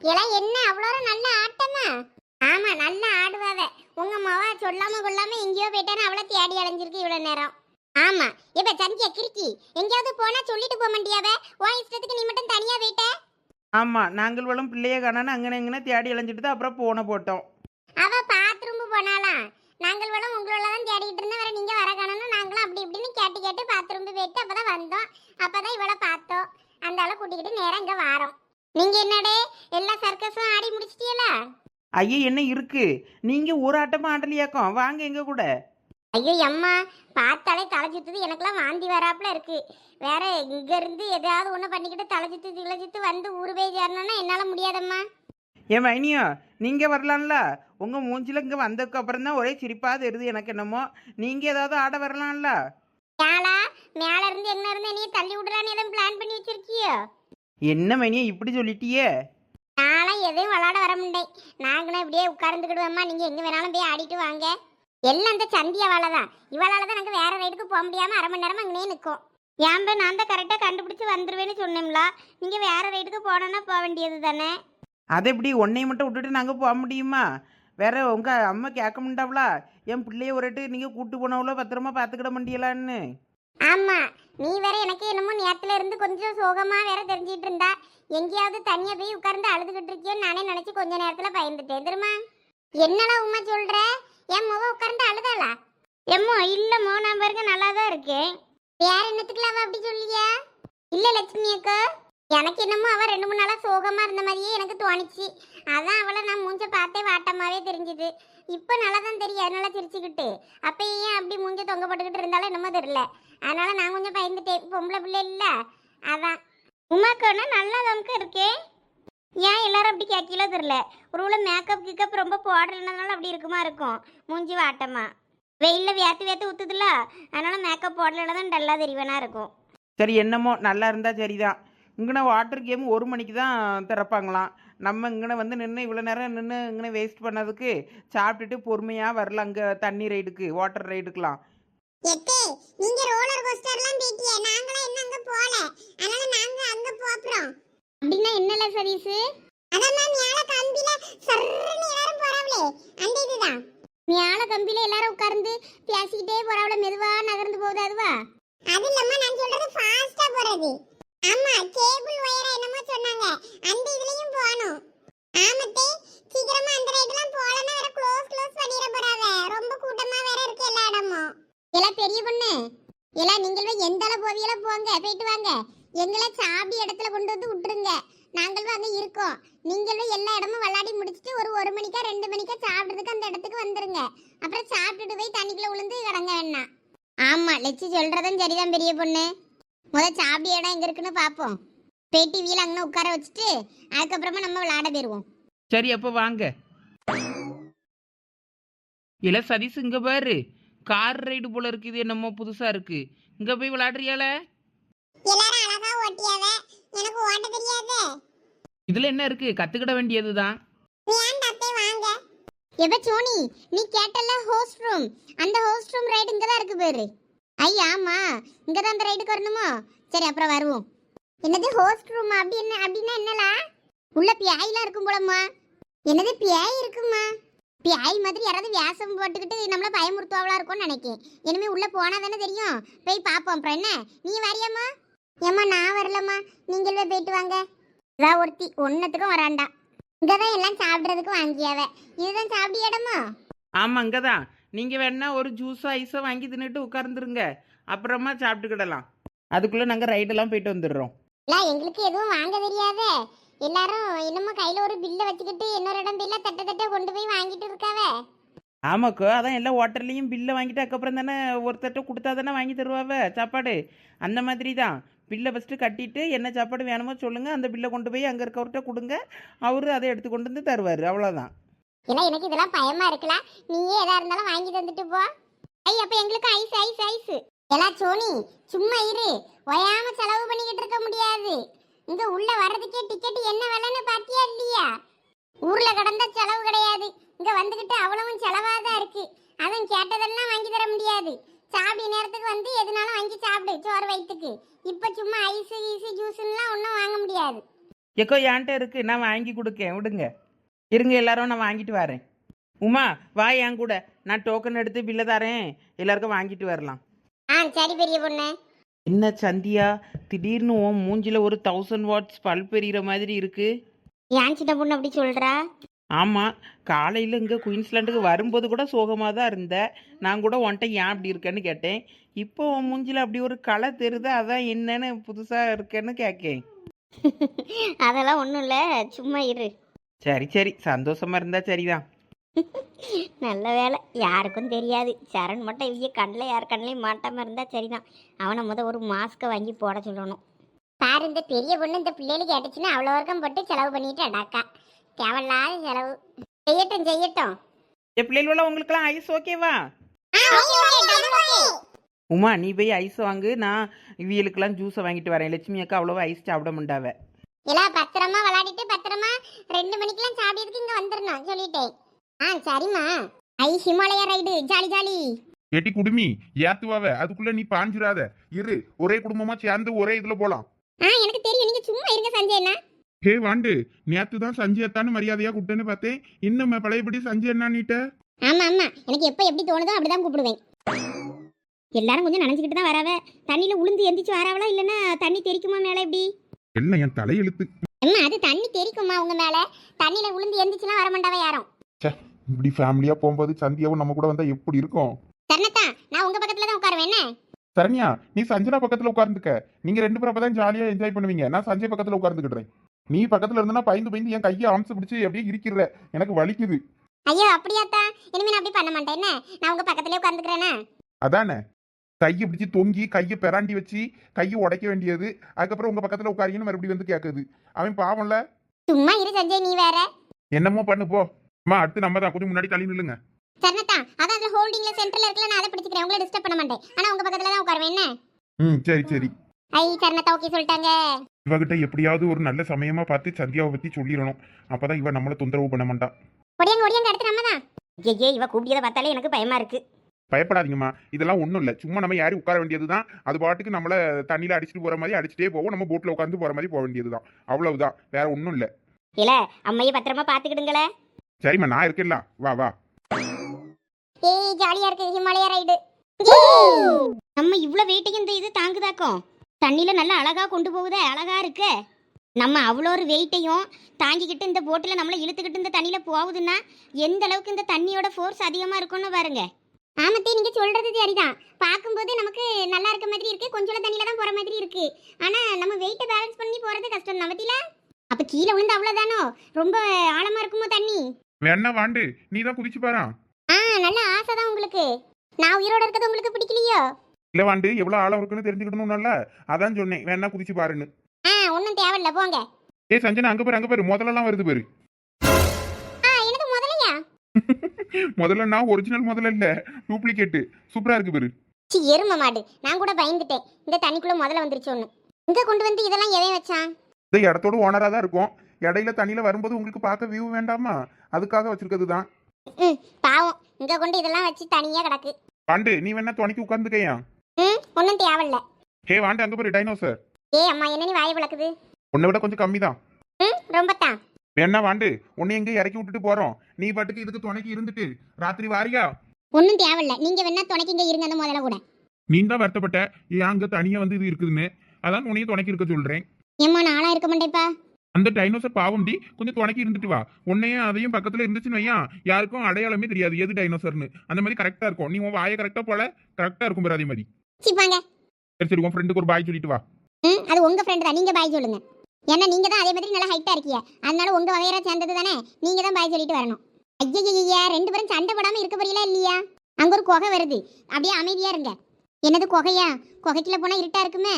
எல்லாம் என்ன? அவ்வளோ நல்ல ஆட்டமா? ஆமா நல்லா ஆடுவாவ. உங்க மவ சொல்லாம கொள்ளாம எங்கேயோ போயிட்டான்னு அவளை தேடி அலைஞ்சிருக்கு இவ்வளவு நேரம். ஆமா. இப்ப சந்தியா கிறுக்கி எங்கேயாவது போனா சொல்லிட்டு போக மாட்டியாவ? உன் இஷ்டத்துக்கு நீ மட்டும் தனியா போயிட்ட? ஆமாம் நாங்கள் வளம் பிள்ளைய காணான்னு அங்கன இங்கன தேடி இழைஞ்சிட்டு தான் அப்புறம் போன போட்டோம். அவ பாத்ரூம் போனாலாம் நாங்கள் வேணும் உங்களோட தான் தேடிட்டு இருந்தோம். வேற நீங்க வர காணணும் நாங்களும் அப்படி இப்படின்னு கேட்டு கேட்டு பாத்ரூம் போயிட்டு அப்பதான் வந்தோம். அப்பதான் இவளை பார்த்தோம். அந்த ஆளை கூட்டிக்கிட்டு நேரா இங்க வாரோம். நீங்க என்னடே? எல்லா சர்க்கஸும் ஆடி முடிச்சிட்டீங்களா ஐயா என்ன இருக்கு? நீங்கள் ஒரு ஆட்டமாக ஆடலையாக்கும் வாங்க எங்க கூட. ஐயோ அம்மா பார்த்தாலே தலை சுத்துது எனக்கெல்லாம் வாந்தி வராப்புல இருக்கு. வேற இங்க இருந்து ஏதாவது ஒண்ணு பண்ணிக்கிட்டு தலை சுத்து திலை சுத்து வந்து ஊரு போய் சேரணும்னா என்னால முடியாதம்மா. ஏன் மைனியோ நீங்கள் வரலாம்ல. உங்கள் மூஞ்சில இங்கே வந்ததுக்கு அப்புறம் தான் ஒரே சிரிப்பாக தெரியுது எனக்கு என்னமோ. நீங்கள் ஏதாவது ஆட வரலாம்ல. மேலா மேல இருந்து எங்க இருந்து என்னைய தள்ளி விடலான்னு எதுவும் பிளான் பண்ணி வச்சிருக்கியோ? என்ன மைனியோ இப்படி சொல்லிட்டியே? நானும் எதுவும் விளாட வர முடியேன் நாங்களும் இப்படியே உட்கார்ந்துக்கிடுவோம்மா. நீங்க எங்க வேணாலும் போய் ஆடிட்டு வாங்க. எல்லாம் அந்த சந்தியாவால தான் இவளால தான் நாங்கள் வேற ரைடுக்கு போக முடியாம அரை மணி நேரமா அங்கேயே நிற்கும். ஏன்ப நான் தான் கரெக்டாக கண்டுபிடிச்சு வந்துருவேன்னு சொன்னேன்ல நீங்க வேற ரைடுக்கு போனோன்னா போக வேண்டியது தானே? அதை எப்படி உன்னைய மட்டும் விட்டுட்டு நாங்கள் போக முடியுமா? வேற உங்கள் அம்மா கேட்க முடியாவளா என் பிள்ளைய ஒருட்டு நீங்கள் கூட்டு போனவளோ பத்திரமா பார்த்துக்கிட முடியலான்னு ஆமா நீ வேற எனக்கு என்னமோ நேரத்துல இருந்து கொஞ்சம் சோகமா வேற தெரிஞ்சிட்டு இருந்தா. எங்கேயாவது தனியா போய் உட்கார்ந்து அழுதுகிட்டு இருக்கியோன்னு நானே நினைச்சு கொஞ்ச நேரத்துல பயந்துட்டேன். தெரியுமா? என்னடா உமா சொல்ற? என் முக உட்கார்ந்து அழுதாளா? எம்மோ இல்லம்மோ நான் பாருங்க நல்லா தான் இருக்கேன். வேற என்னத்துக்குல அவ அப்படி சொல்லியா? இல்ல லட்சுமி அக்கா எனக்கு என்னமோ அவ ரெண்டு மூணு நாளா சோகமா இருந்த மாதிரியே எனக்கு தோணுச்சு. அதான் அவளை நான் மூஞ்ச பார்த்தே வாட்டமாவே தெரிஞ்சுது. இப்போ நல்லா தான் தெரியும் அதனால சிரிச்சுக்கிட்டு. அப்ப ஏன் அப்படி மூஞ்ச தொங்க போட்டுக்கிட்டு இருந்தாலும் என்னமோ தெரியல. அதனால நான் கொஞ்சம் பயந்துட்டேன். பொம்பளை பிள்ளை இல்ல. அதான். உமாக்கன்னா நல்லா தமக்கு இருக்கே. ஏன் எல்லாரும் அப்படி கேட்கல தெரில ஒரு உள்ள மேக்கப் கிக்கப் ரொம்ப போடலைனால அப்படி இருக்குமா இருக்கும். மூஞ்சி வாட்டமா. வெயிலில் வேத்து வேத்து ஊத்துதுல அதனால மேக்கப் போடலன்னா தான் டல்லா தெரிவனா இருக்கும். சரி என்னமோ நல்லா இருந்தால் சரிதான். இங்கன வாட்டர் கேம் ஒரு மணிக்கு தான் திறப்பாங்களாம். நம்ம இங்கன வந்து நின்று இவ்வளோ நேரம் நின்று இங்கன வேஸ்ட் பண்ணதுக்கு சாப்பிட்டுட்டு பொறுமையாக வரலாம் அங்கே தண்ணி ரைடுக்கு வாட்டர் ரைடுக்கெலாம் எத்தே நீங்க ரோலர் கோஸ்டர்லாம் போயிட்டியே நாங்களாம் இன்னும் அங்க போல? அதனால நாங்க அங்க போறோம் அப்படினா என்னல சதீஸ் அதான் மேல கம்பில சர்றன்னு எல்லாரும் போறாவளே அந்த இதுதான். மேல கம்பில எல்லாரும் உட்கார்ந்து பேசிக்கிட்டே போறாவள மெதுவா நகர்ந்து போகுது அதுவா? அது இல்லம்மா நான் சொல்றது ஃபாஸ்டா போறது. ஆமா கேபிள் வயர் என்னமோ சொன்னாங்க அந்த இதுலயும் போகணும் ஆமத்தே சீக்கிரமா அந்த ரைட்லாம் போலன்னா வேற க்ளோஸ் க்ளோஸ் பண்ணிர போறாவ ரொம்ப கூட்டமா வேற இருக்கு எல்லா இடமும் எல்லாம் பெரிய பொண்ணு எல்லாம் நீங்களும் எந்த அளவு போவியல போங்க போயிட்டு வாங்க. எங்களை சாபி இடத்துல கொண்டு வந்து விட்டுருங்க. நாங்களும் அங்கே இருக்கோம். நீங்களும் எல்லா இடமும் விளையாடி முடிச்சிட்டு ஒரு ஒரு மணிக்கா ரெண்டு மணிக்கா சாப்பிடுறதுக்கு அந்த இடத்துக்கு வந்துருங்க. அப்புறம் சாப்பிட்டுட்டு போய் தண்ணிக்குள்ள விழுந்து கிடங்க வேணாம். ஆமா லட்சி சொல்றதும் சரிதான் பெரிய பொண்ணு. முதல் சாபி இடம் எங்க இருக்குன்னு பார்ப்போம் பேட்டி வீல அங்கே உட்கார வச்சுட்டு அதுக்கப்புறமா நம்ம விளையாட போயிருவோம். சரி அப்போ வாங்க. இல்லை சதீஷ் இங்கே பாரு. கார் ரைடு போல இருக்குது என்னமோ புதுசாக இருக்குது இங்கே போய் விளையாடுறியால? எல்லாரும் அழகா ஓட்டியாவ? எனக்கு ஓட்ட தெரியாதே. இதில் என்ன இருக்குது கற்றுக்கிட வேண்டியது தான் வேண்டாத்தே வாங்க? எப்ப சோனி நீ கேட்டல ஹோஸ்ட் ரூம் அந்த ஹோஸ்ட் ரூம் ரைடு இங்க தான் இருக்கு பேரு. ஐ ஆமா இங்க தான் அந்த ரைடுக்கு வரணுமோ? சரி அப்புறம் வருவோம். என்னது ஹோஸ்ட் ரூம் அப்படி என்ன அப்படின்னா என்னலா? உள்ள பியாய்லாம் இருக்கும் போலம்மா. என்னது பியாய் இருக்குமா? பியாய் மாதிரி யாராவது வியாசம் போட்டுக்கிட்டு நம்மள பயமுறுத்துவாவளா இருக்கும்னு நினைக்கேன். இனிமே உள்ள போனா தானே தெரியும். போய் பாப்போம் அப்புறம் என்ன? நீ வரியாம்மா? ஏம்மா நான் வரலம்மா. நீங்களே போயிட்டு வாங்க. இதான் ஒருத்தி. ஒன்னத்துக்கும் வராண்டா. இங்கதான் எல்லாம் சாப்பிடுறதுக்கு வாங்கியாவ. இதுதான் சாப்பிட இடமா? ஆமாம் இங்கே தான் நீங்கள் வேணா ஒரு ஜூஸோ ஐஸோ வாங்கி தின்னுட்டு உட்கார்ந்துருங்க. அப்புறமா சாப்பிட்டுக்கிடலாம். அதுக்குள்ளே நாங்கள் ரைடெல்லாம் போயிட்டு வந்துடுறோம். எங்களுக்கு எதுவும் வாங்க தெரியாதே. எல்லாரும் என்னமோ கையில ஒரு பில்ல வச்சுக்கிட்டு இன்னொரு இடம் பில்ல தட்ட தட்ட கொண்டு போய் வாங்கிட்டு இருக்காவே? ஆமாக்கோ அதான் எல்லா ஹோட்டல்லையும் பில்லை வாங்கிட்டு அதுக்கப்புறம் தானே ஒருத்தட்ட கொடுத்தா தானே வாங்கி தருவாவ? சாப்பாடு? அந்த மாதிரி தான் பில்லை ஃபஸ்ட்டு கட்டிட்டு என்ன சாப்பாடு வேணுமோ சொல்லுங்கள் அந்த பில்லை கொண்டு போய் அங்கே இருக்கவர்கிட்ட கொடுங்க. அவரு அதை எடுத்து கொண்டு வந்து தருவார் அவ்வளோதான் இல்ல எனக்கு இதெல்லாம் பயமா இருக்குல நீயே எதா இருந்தாலும் வாங்கி தந்துட்டு போ. ஐ அப்ப எங்களுக்கு ஐஸ் ஐஸ் ஐஸ் எல்லாம் சோனி சும்மா இரு. ஒயாம செலவு பண்ணிக்கிட்டு இருக்க முடியாது இங்க உள்ள வர்றதுக்கே டிக்கெட் என்ன விலைன்னு பாத்தியா இல்லையா? ஊர்ல கடந்த செலவு கிடையாது. இங்க வந்துகிட்டு அவ்வளவும் செலவாதான் இருக்கு. அதுவும் கேட்டதெல்லாம் வாங்கி தர முடியாது. சாப்பிட நேரத்துக்கு வந்து எதுனாலும் வாங்கி சாப்பிடு சோறு வயிற்றுக்கு இப்ப சும்மா ஐஸ் ஈஸு ஜூஸ்லாம் ஒன்றும் வாங்க முடியாது. எக்கோ என்கிட்ட இருக்கு. நான் வாங்கி கொடுக்கேன். விடுங்க. இருங்க எல்லாரும் நான் வாங்கிட்டு வரேன். உமா வா என் கூட. நான் டோக்கன் எடுத்து பில்லை தரேன். எல்லாருக்கும் வாங்கிட்டு வரலாம். ஆ சரி பெரிய பொண்ணு. என்ன சந்தியா? திடீர்னு உன் மூஞ்சில ஒரு தௌசண்ட் வாட்ஸ் பல்ப் எறிகிற மாதிரி இருக்கு. ஏன் சின்ன பொண்ணு அப்படி சொல்றா? ஆமாம் காலையில் இங்கே குயின்ஸ்லாண்டுக்கு வரும்போது கூட சோகமாக தான் இருந்த. நான் கூட உன்ட்ட ஏன் அப்படி இருக்கேன்னு கேட்டேன். இப்போ உன் மூஞ்சில அப்படி ஒரு களை தெரியுது அதான் என்னன்னு புதுசாக இருக்கேன்னு கேட்கேன் அதெல்லாம் ஒன்றும் இல்லை. சும்மா இரு. சரி சரி. சந்தோஷமா இருந்தா சரிதான். நல்ல வேலை யாருக்கும் தெரியாது. சரண் மட்டும் இவங்க கண்ணில் யார் கண்ணிலையும் மாட்டாமல் இருந்தால் சரிதான். அவனை முத ஒரு மாஸ்க்கை வாங்கி போட சொல்லணும். பாரு இந்த பெரிய பொண்ணு இந்த பிள்ளைகளுக்கு கேட்டுச்சுன்னா அவ்வளோ வர்க்கம் போட்டு செலவு பண்ணிட்டு அடாக்கா தேவையில்லாத செலவு. செய்யட்டும் செய்யட்டும். என் பிள்ளைகளோட உங்களுக்குலாம் ஐஸ் ஓகேவா உமா நீ போய் ஐஸ் வாங்கு. நான் இவியலுக்கெல்லாம் ஜூஸை வாங்கிட்டு வரேன். லட்சுமி அக்கா அவ்வளோவா ஐஸ் சாப்பிட மாட்டாவ. எல்லாம் பத்திரமா விளையாடிட்டு பத்திரமா ரெண்டு மணிக்கெல்லாம் சாப்பிடுறதுக்கு இங்க வந்துடணும் சொல்லிட்டேன். ஆ சரிம்மா. ஐ ஹிமாலயா ரைடு. Jolly jolly. ஏட்டி குடுமி ஏத்துவாவ. அதுக்குள்ள நீ பாஞ்சிராத இரு ஒரே குடும்பமா சேர்ந்து ஒரே இதுல போலாம். ஆ எனக்கு தெரியும். நீங்க சும்மா இருங்க சஞ்சய் அண்ணா. ஹே வாண்டு. நேத்து தான் சஞ்சய் அத்தான்னு மரியாதையா கூப்பிட்டேன்னு பார்த்தேன். இன்னும் பழையபடி சஞ்சய் அண்ணா நீட்ட ஆமா ஆமா. எனக்கு எப்போ எப்படி தோணுதோ அப்படிதான் கூப்பிடுவேன். எல்லாரும் கொஞ்சம் நினைச்சுக்கிட்டு தான் வராவ. தண்ணியில உளுந்து எந்திரிச்சு வராவளா இல்லைன்னா தண்ணி தெரிக்குமா மேல எப்படி? எல்லாம் என் தலையெழுத்து? அம்மா அது தண்ணி தெரிக்குமா உங்க மேல. தண்ணியில உளுந்து எந்திரிச்சுலாம் வர மாட்டாவ யாரும். இப்படி ஃபேமிலியா போகும்போது சந்தியாவும் நம்ம கூட வந்தா எப்படி இருக்கும்? சரணத்தா நான் உங்க பக்கத்துல தான் உட்காருவேன் சரண்யா நீ சஞ்சனா பக்கத்துல உட்கார்ந்துக்க. நீங்க ரெண்டு பேரும் அப்பதான் ஜாலியா என்ஜாய் பண்ணுவீங்க. நான் சஞ்சய் பக்கத்துல உட்கார்ந்துக்கிடுறேன். நீ பக்கத்துல இருந்தனா பயந்து பயந்து என் கையை அம்சு பிடிச்சு அப்படியே இருக்கிற எனக்கு வலிக்குது. ஐயோ அப்படியாத்தா இனிமே நான் அப்படி பண்ண மாட்டேன் என்ன? நான் உங்க பக்கத்துலயே உட்காந்துக்கிறேன்னா அதானே. கையை பிடிச்சி தொங்கி கையை பெராண்டி வச்சு கையை உடைக்க வேண்டியது. அதுக்கப்புறம் உங்க பக்கத்துல உட்காரிங்கன்னு மறுபடியும் வந்து கேட்குது அவன் பாவம்ல? சும்மா இரு சஞ்சய் நீ வேற. என்னமோ பண்ணு போ. அம்மா அடுத்து நம்ம தான் கொஞ்சம் முன்னாடி தள்ளி நில்லுங்க. சரணத்தா அதான் அதுல ஹோல்டிங்ல சென்டர்ல இருக்கல நான் அதை பிடிச்சிக்கிறேன். உங்களை டிஸ்டர்ப் பண்ண மாட்டேன். ஆனா உங்க பக்கத்துல தான் உட்காருவேன். என்ன? ம் சரி சரி. ஐ சரணத்தா ஓகே சொல்லிட்டாங்க. இவகிட்ட எப்படியாவது ஒரு நல்ல சமயமா பார்த்து சந்தியாவை பத்தி சொல்லிடணும். அப்பதான் இவ நம்மள தொந்தரவு பண்ண மாட்டான் ஒடியாங்க ஒடியாங்க அடுத்து நம்ம தான். ஏ இவ கூப்பியதை பார்த்தாலே எனக்கு பயமா இருக்கு. பயப்படாதீங்கம்மா. இதெல்லாம் ஒன்றும் இல்லை. சும்மா நம்ம யாரும் உட்கார வேண்டியதுதான். அது பாட்டுக்கு நம்மள தண்ணியில அடிச்சுட்டு போற மாதிரி அடிச்சுட்டே போவோம். நம்ம போட்ல உட்காந்து போற மாதிரி போக வேண்டியதுதான். அவ்வளவுதான். வேற ஒன்றும் இல்லை. இல்ல அம்மையை பத்திரமா பாத்துக்கிடுங்களே சரிம்மா நான் இருக்கேன்ல வா வா. ஏய் ஜாலியா இருக்கு ஹிமாலயா ரைடு. நம்ம இவ்ளோ வெயிட்டையும் இந்த இது தாங்குதாக்கும். தண்ணியில நல்லா அழகா கொண்டு போகுதே அழகா இருக்கு. நம்ம அவ்வளோ ஒரு வெயிட்டையும் தாங்கிக்கிட்டு இந்த போட்டில் நம்மளை இழுத்துக்கிட்டு இந்த தண்ணியில் போகுதுன்னா எந்த அளவுக்கு இந்த தண்ணியோட ஃபோர்ஸ் அதிகமாக இருக்கும்னு பாருங்க. ஆமத்தே நீங்கள் சொல்கிறது சரிதான். பார்க்கும்போது நமக்கு நல்லா இருக்க மாதிரி இருக்கு கொஞ்சம் தண்ணியில் தான் போகிற மாதிரி இருக்கு. ஆனால் நம்ம வெயிட்டை பேலன்ஸ் பண்ணி போகிறது கஷ்டம் நவத்தில அப்போ கீழே விழுந்து அவ்வளோதானோ ரொம்ப ஆழமாக இருக்குமோ தண்ணி? வேணா வாண்டு நீ தான் குதிச்சு பாரா. ஆ நல்ல ஆசை தான் உங்களுக்கு. நான் உயிரோட இருக்கிறது உங்களுக்கு பிடிக்கலையோ? இல்ல வாண்டு எவ்வளவு ஆழம் இருக்குன்னு தெரிஞ்சுக்கணும்ல அதான் சொன்னேன் வேணா குதிச்சு பாருன்னு. ஆ ஒன்றும் தேவையில்ல போங்க. ஏ சஞ்சனா அங்க பாரு அங்க பாரு முதல்லலாம் வருது பாரு. ஆ எனக்கு முதலையா? முதல்ல நான் ஒரிஜினல் முதல்ல இல்ல டூப்ளிகேட்டு சூப்பரா இருக்கு பாரு. சி எரும மாடு. நான் கூட பயந்துட்டேன். இந்த தண்ணிக்குள்ள முதல்ல வந்துருச்சு ஒன்று இங்கே கொண்டு வந்து இதெல்லாம் எவன் வச்சான்? இந்த இடத்தோட ஓனரா தான் இருக்கும். இடையில தண்ணியில வரும்போது உங்களுக்கு பார்க்க வியூ வேண்டாமா? அதுக்காக வச்சிருக்கிறது தான் ம் பாவம். இங்கே கொண்டு இதெல்லாம் வச்சு தனியாக கிடக்கு. வாண்டு நீ வேணா துணைக்கு உட்கார்ந்துக்கையா? ம் ஒன்றும் தேவையில்ல. ஹே வாண்டு அங்க பாரு டைனோசர் ஏ அம்மா என்ன நீ வாயை விளக்குது? உன்னை விட கொஞ்சம் கம்மி தான் ம் ரொம்ப தான் வேணா வாண்டு உன்னை எங்க இறக்கி விட்டுட்டு போறோம். நீ பாட்டுக்கு இதுக்கு துணைக்கு இருந்துட்டு ராத்திரி வாரியா? ஒன்றும் தேவையில்ல. நீங்கள் வேணா துணைக்கு இங்கே இருங்க அந்த முதல்ல கூட. நீ தான் வருத்தப்பட்ட ஏன் அங்க தனியா வந்து இது இருக்குதுன்னு? அதான் உன்னையும் துணைக்கு இருக்க சொல்றேன். ஏம்மா நாளாக இருக்க மாட்டேப்பா அந்த டைனோசர் பாவம் டி கொஞ்சம் துணைக்கு இருந்துட்டு வா. உன்னையும் அதையும் பக்கத்துல இருந்துச்சுன்னு வையா யாருக்கும் அடையாளமே தெரியாது. எது டைனோசர்னு அந்த மாதிரி கரெக்டா இருக்கும். நீ உன் வாயை கரெக்டா போல கரெக்டா இருக்கும் பாரு அதே மாதிரி. சிப்பாங்க சரி சரி உன் ஃப்ரெண்டுக்கு ஒரு பாய் சொல்லிட்டு வா. ம் அது உங்கள் ஃப்ரெண்டு தான். நீங்கள் பாய் சொல்லுங்க. ஏன்னா நீங்கள் தான் அதே மாதிரி நல்லா ஹைட்டாக இருக்கீங்க அதனால உங்கள் வகையரா சேர்ந்தது தானே? நீங்கள் தான் பாய் சொல்லிட்டு வரணும். ஐயா ரெண்டு பேரும் சண்டை போடாமல் இருக்க போறீங்களா இல்லையா? அங்கே ஒரு குகை வருது. அப்படியே அமைதியாக இருங்க. என்னது குகையா? குகைக்குள்ள போனால் இருட்டா இருக்குமே?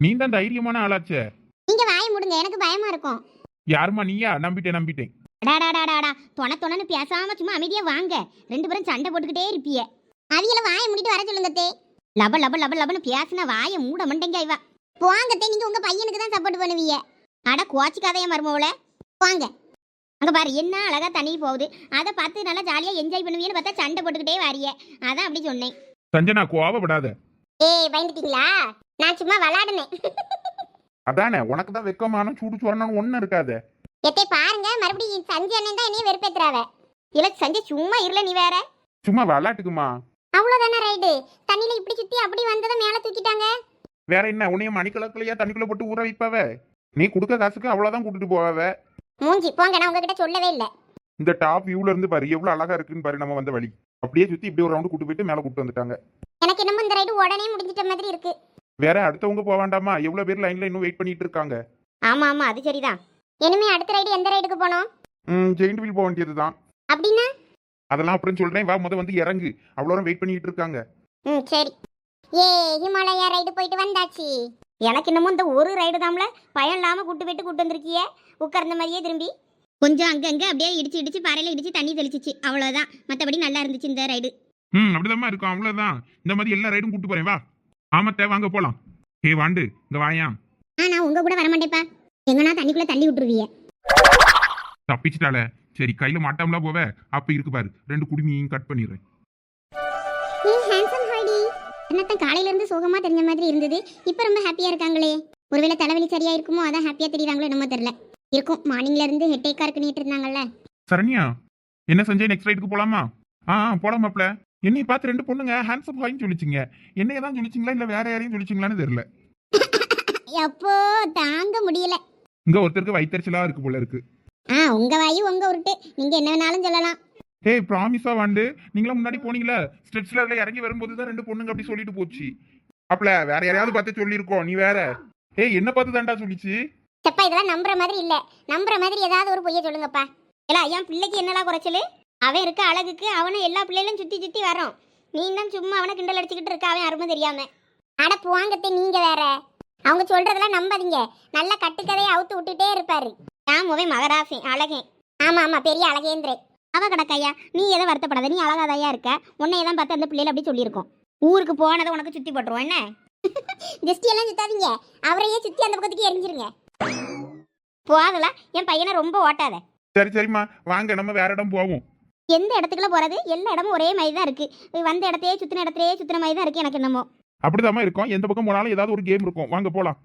நீ தான் தைரியமான ஆளாச்சே. நீங்கள் வாயை முடுங்க எனக்கு பயமா இருக்கும். யாருமா நீயா? நம்பிட்டேன் நம்பிட்டேன். டாடாடாடாடா தொண தொணன்னு பேசாம சும்மா அமைதியா வாங்க. ரெண்டு பேரும் சண்டை போட்டுக்கிட்டே இருப்பிய. அவியல வாயை மூடிட்டு வர சொல்லுங்க தே லப லப லப லபன்னு பேசின வாயை மூட மண்டேங்க இவ. போங்க தே நீங்க உங்க பையனுக்கு தான் சப்போர்ட் பண்ணுவீங்க. அட கோச்சிக்காதைய மருமவள. போங்க. அங்க பாரு என்ன அழகா தண்ணி போகுது. அதை பார்த்து நல்லா ஜாலியா என்ஜாய் பண்ணுவீங்கன்னு பார்த்தா சண்டை போட்டுக்கிட்டே வாரிய. அதான் அப்படி சொன்னேன். சஞ்சனா கோவப்படாத. ஏய் பயந்துட்டீங்களா? நான் சும்மா விளாடுனேன். அதானே? உனக்கு தான் வெக்கமான சூடு சொரணம் ஒன்றும் இருக்காது. எத்தை பாருங்க மறுபடியும் சஞ்சய் அண்ணன் தான் என்னைய வெறுப்பேத்துறாவ. இல்ல சஞ்சய் சும்மா இருல நீ வேற. சும்மா விளாட்டுக்குமா அவ்வளவுதானே ரைடு தண்ணியில இப்படி சுத்தி அப்படி வந்ததை மேல தூக்கிட்டாங்க. வேற என்ன உன்னைய மணிக்கணக்கிலேயே தண்ணிக்குள்ள போட்டு ஊற வைப்பவ? நீ கொடுக்க காசுக்கு அவ்வளவுதான் கூட்டிட்டு போவ மூஞ்சி போங்க நான் உங்ககிட்ட சொல்லவே இல்ல. இந்த டாப் வியூல இருந்து பாரு எவ்வளவு அழகா இருக்குன்னு பாரு நம்ம வந்த வழி. அப்படியே சுத்தி இப்படி ஒரு ரவுண்டு கூட்டு போயிட்டு மேல கூட்டு வந்துட்டாங்க. எனக்கு என்னமோ இந்த ரைடு உடனே முடிஞ்சிட்ட மாதிரி இருக்கு. வேற அடுத்தவங்க போக வேண்டாமா? எவ்வளவு பேர் லைன்ல இன்னும் வெயிட் பண்ணிட்டு இருக்காங்க. ஆமா ஆமா அது சரிதான். இனிமே அடுத்த ரைடு எந்த ரைடுக்கு போனோம் ம் ஜெயிண்ட் வீல் போக வேண்டியதுதான். அப்படின்னா? அதெல்லாம் அப்புறம் சொல்றேன். வா முத வந்து இறங்கு. அவ்வளோ நேரம் வெயிட் பண்ணிட்டு இருக்காங்க. ம் சரி. ஏ ஹிமாலயா ரைடு போயிட்டு வந்தாச்சு. எனக்கு இன்னமும் இந்த ஒரு ரைடு தாம்ல பயம் இல்லாம கூட்டு போயிட்டு கூட்டு வந்திருக்கியே. உட்கார்ந்த மாதிரியே திரும்பி. கொஞ்சம் அங்கங்க அப்படியே இடிச்சு இடிச்சு பாறையில இடிச்சு தண்ணி தெளிச்சிச்சு. அவ்வளவுதான். மத்தபடி நல்லா இருந்துச்சு இந்த ரைடு ம் அப்படிதாம்மா இருக்கும். அவ்வளவுதான். இந்த மாதிரி எல்லா ரைடும் கூட்டு போறேன். வா. ஆமத்த வாங்க போலாம். ஏ வாண்டு இங்க வாயா. ஆ நான் உங்க கூட வர மாட்டேப்பா எங்கன்னா தண்ணிக்குள்ள தள்ளி விட்டுருவீங்க. தப்பிச்சிட்டால சரி கையில மாட்டாமலா போவ? அப்ப இருக்கு பாரு ரெண்டு குடுமியையும் கட் பண்ணிடுறேன். ஏ ஹேண்ட்ஸம் ஹாய்டி. என்னத்தான் காலையில இருந்து சோகமா தெரிஞ்ச மாதிரி இருந்தது. இப்போ ரொம்ப ஹாப்பியா இருக்காங்களே. ஒருவேளை தலைவலி சரியா இருக்குமோ அதான் ஹாப்பியா தெரியுறாங்களோ என்னமோ தெரியல. இருக்கும் மார்னிங்ல இருந்து ஹெட்டேக்கா இருக்குன்னு இருந்தாங்கல்ல சரண்யா என்ன செஞ்சே நெக்ஸ்ட் ரைடுக்கு போலாமா? ஆ, போலாம் மாப்ள என்னை பார்த்து ரெண்டு பொண்ணுங்க ஹேண்ட்ஸப் ஹாயின்னு சொல்லிச்சிங்க. என்னைய தான் சொல்லிச்சிங்களா? இல்ல வேற யாரையும் சொல்லிச்சிங்களான்னு தெரியல. எப்போ தாங்க முடியல. இங்க ஒருத்தருக்கு வயிற்றுச்சலா இருக்கு போல இருக்கு. ஆ உங்க வாயு உங்க உருட்டு. நீங்க என்ன வேணாலும் சொல்லலாம். ஏய் ப்ராமிஸா வாண்டு. நீங்களா முன்னாடி போனீங்களா? ஸ்டெப்ஸ்ல அதுல இறங்கி வரும்போது தான் ரெண்டு பொண்ணுங்க அப்படி சொல்லிட்டு போச்சு. அப்பல வேற யாரையாவது பார்த்து சொல்லியிருக்கோம் நீ வேற. ஏய் என்ன பார்த்து தான்டா சொல்லிச்சு. செப்பா இதெல்லாம் நம்புற மாதிரி இல்ல. நம்புற மாதிரி ஏதாவது ஒரு பொய்ய சொல்லுங்கப்பா. இல்ல என் பிள்ளைக்கு என்னடா குறைச்சலு? அவன் இருக்க அழகுக்கு அவனை எல்லா பிள்ளைகளும் சுத்தி சுத்தி வரோம் நீ தான் சும்மா அவனை கிண்டல் அடிச்சுக்கிட்டு இருக்க அவன் அருமை தெரியாம. அட போங்கத்தை நீங்க வேற. அவங்க சொல்றதெல்லாம் நம்பாதீங்க. நல்ல கட்டுக்கதையை அவுத்து விட்டுட்டே இருப்பாரு. நான் முவை மகராசி அழகே. ஆமா ஆமா பெரிய அழகேந்திரே. அவ கடக்கையா? நீ எதை வருத்தப்படாத? நீ அழகாதையா இருக்க? உன்னையே தான் பார்த்து அந்த பிள்ளைல அப்படி சொல்லியிருக்கோம். ஊருக்கு போனதை உனக்கு சுத்தி போட்டுருவோம் என்ன? திருஷ்டி எல்லாம் சுத்தாதீங்க. அவரையே சுத்தி அந்த பக்கத்துக்கு எரிஞ்சிருங்க போகல என் பையனை ரொம்ப ஓட்டாத. சரி சரிம்மா. வாங்க நம்ம வேற இடம் போவோம். எந்த இடத்துக்குள்ள போறது? எல்லா இடமும் ஒரே மாதிரி தான் இருக்கு. வந்த இடத்தையே சுத்தின இடத்தையே சுத்தின மாதிரி தான் இருக்கு எனக்கு என்னமோ. அப்படிதாம்மா இருக்கும். எந்த பக்கம் போனாலும் ஏதாவது ஒரு கேம் இருக்கும். வாங்க போலாம்.